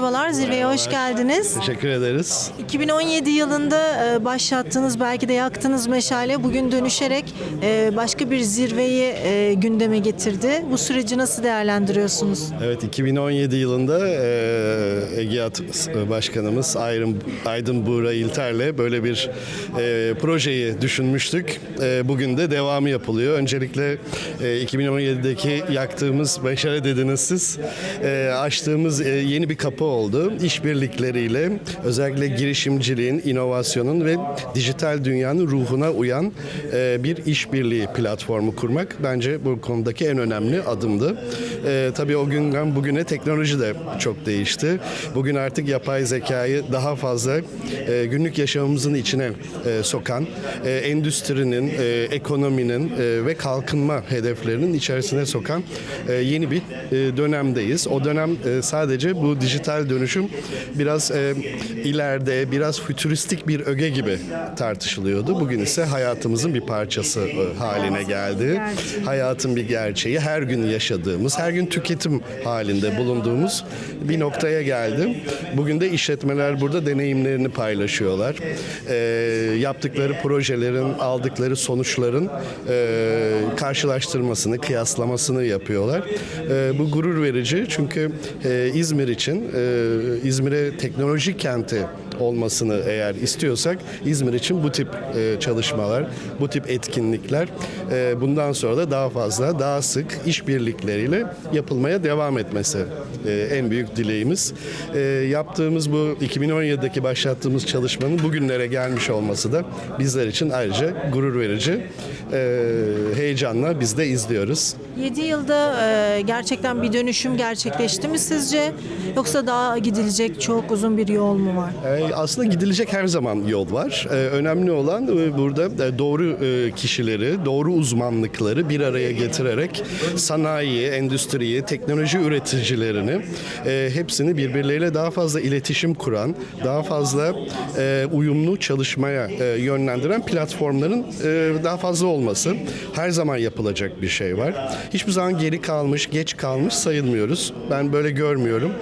merhabalar. Zirveye hoş geldiniz. Teşekkür ederiz. 2017 yılında e, başlattığınız, belki de yaktığınız meşale bugün dönüşerek e, başka bir zirveyi e, gündeme getirdi. Bu süreci nasıl değerlendiriyorsunuz? Evet 2017 yılında e, Egeat Başkanımız Aydın, Aydın Buğra İlter'le böyle bir e, projeyi düşünmüştük. E, bugün de devamı yapılıyor. Öncelikle e, 2017'deki yaktığımız meşale dediniz siz. E, açtığımız e, yeni bir kapı oldu. İşbirlikleriyle özellikle girişimciliğin, inovasyonun ve dijital dünyanın ruhuna uyan e, bir işbirliği platformu kurmak bence bu konudaki en önemli adımdı. E, tabii o günden bugüne teknoloji de çok değişti. Bugün artık yapay zekayı daha fazla e, günlük yaşamımızın içine e, sokan, e, endüstrinin, e, ekonominin e, ve kalkınma hedeflerinin içerisine sokan e, yeni bir e, dönemdeyiz. O dönem e, sadece bu dijital dönüşüm biraz e, ileride, biraz fütüristik bir öge gibi tartışılıyordu. Bugün ise hayatımızın bir parçası e, haline geldi. Hayatın bir gerçeği, her gün yaşadığımız, her gün tüketim halinde bulunduğumuz bir noktaya geldi. Bugün de işletmeler burada deneyimlerini paylaşıyorlar. E, yaptıkları projelerin, aldıkları sonuçların e, karşılaştırmasını, kıyaslamasını yapıyorlar. E, bu gurur verici çünkü e, İzmir için, e, İzmir'e teknoloji kenti olmasını eğer istiyorsak İzmir için bu tip e, çalışmalar, bu tip etkinlikler e, bundan sonra da daha fazla, daha sık işbirlikleriyle yapılmaya devam etmesi e, en büyük dileğimiz. E, yaptığımız bu 2017'deki başlattığımız çalışmanın bugünlere gelmiş olması da bizler için ayrıca gurur verici. E, heyecanla biz de izliyoruz. 7 yılda e, gerçekten bir dönüşüm gerçekleşti mi sizce? Yoksa daha gidilecek çok uzun bir yol mu var? Ee, Aslında gidilecek her zaman yol var. Ee, Önemli olan e, burada e, doğru e, kişileri, doğru uzmanlıkları bir araya getirerek sanayiyi, endüstriyi, teknoloji üreticilerini hepsini birbirleriyle daha fazla iletişim kuran, daha fazla uyumlu çalışmaya yönlendiren platformların daha fazla olması her zaman yapılacak bir şey var. Hiçbir zaman geri kalmış, geç kalmış sayılmıyoruz. Ben böyle görmüyorum.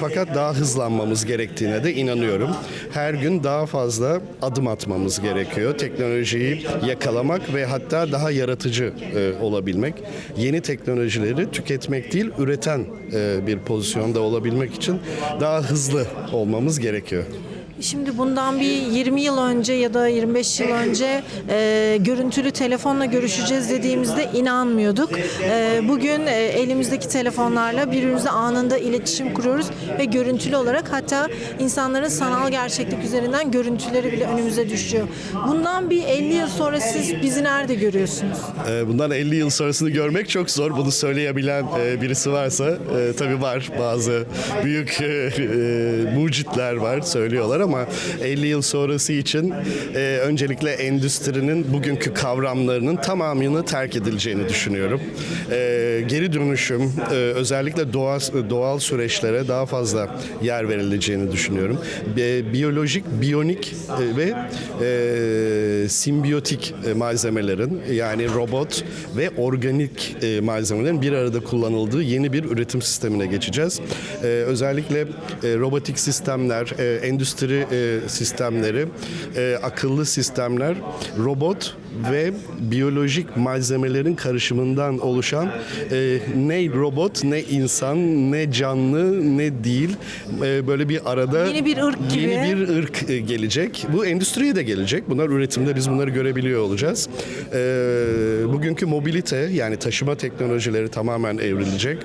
Fakat daha hızlanmamız gerektiğine de inanıyorum. Her gün daha fazla adım atmamız gerekiyor. Teknolojiyi yakalamak ve hatta daha yaratıcı e, olabilmek. Yeni teknolojileri tüketmek değil, üreten e, bir pozisyonda olabilmek için daha hızlı olmamız gerekiyor. Şimdi bundan bir 20 yıl önce ya da 25 yıl önce e, görüntülü telefonla görüşeceğiz dediğimizde inanmıyorduk. E, bugün e, elimizdeki telefonlarla birbirimize anında iletişim kuruyoruz ve görüntülü olarak hatta insanların sanal gerçeklik üzerinden görüntüleri bile önümüze düşüyor. Bundan bir 50 yıl sonra siz bizi nerede görüyorsunuz? E, Bundan 50 yıl sonrasını görmek çok zor. Bunu söyleyebilen e, birisi varsa e, tabii var. Bazı büyük e, e, mucitler var söylüyorlar ama 50 yıl sonrası için e, öncelikle endüstrinin bugünkü kavramlarının tamamını terk edileceğini düşünüyorum. E, geri dönüşüm e, özellikle doğal, doğal süreçlere daha fazla yer verileceğini düşünüyorum. Bi- biyolojik, biyonik e, ve e, simbiyotik e, malzemelerin yani robot ve organik e, malzemelerin bir arada kullanıldığı yeni bir üretim sistemine geçeceğiz. E, özellikle e, robotik sistemler, e, endüstri e, sistemleri, e, akıllı sistemler, robot ve biyolojik malzemelerin karışımından oluşan e, ne robot, ne insan, ne canlı, ne değil e, böyle bir arada Yeni bir ırk gibi. Yeni bir ırk e, gelecek. Bu endüstriye de gelecek. Bunlar üretimde biz bunları görebiliyor olacağız. E, bugünkü mobilite yani taşıma teknolojileri tamamen evrilecek.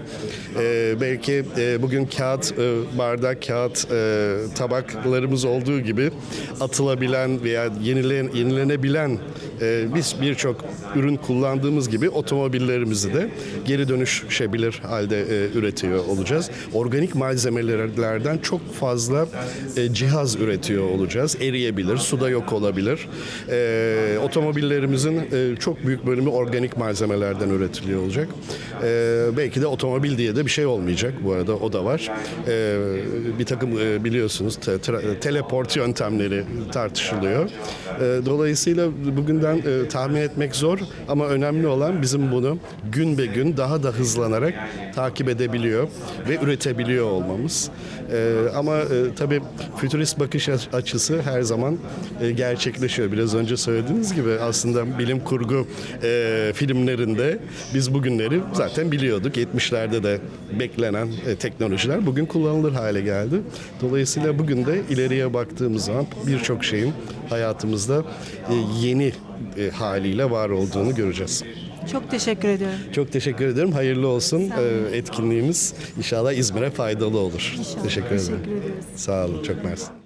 E, belki e, bugün kağıt, e, bardak, kağıt, e, tabaklarımız olduğu gibi atılabilen veya yenilen, yenilenebilen e, biz birçok ürün kullandığımız gibi otomobillerimizi de geri dönüşebilir halde e, üretiyor olacağız. Organik malzemelerden çok fazla e, cihaz üretiyor olacağız. Eriyebilir, suda yok olabilir. E, otomobillerimizin çok büyük bölümü organik malzemelerden üretiliyor olacak. Belki de otomobil diye de bir şey olmayacak bu arada o da var. Bir takım biliyorsunuz teleport yöntemleri tartışılıyor. Dolayısıyla bugünden e, tahmin etmek zor ama önemli olan bizim bunu gün be gün daha da hızlanarak takip edebiliyor ve üretebiliyor olmamız. E, ama e, tabii fütürist bakış aç- açısı her zaman e, gerçekleşiyor. Biraz önce söylediğiniz gibi aslında bilim kurgu e, filmlerinde biz bugünleri zaten biliyorduk. 70'lerde de beklenen e, teknolojiler bugün kullanılır hale geldi. Dolayısıyla bugün de ileriye baktığımız zaman birçok şeyin hayatımızda e, yeni e, haliyle var olduğunu göreceğiz. Çok teşekkür ediyorum. Çok teşekkür ederim. Hayırlı olsun e, etkinliğimiz. İnşallah İzmir'e faydalı olur. teşekkür ederim. Teşekkür ederiz. Sağ olun. Çok mersi.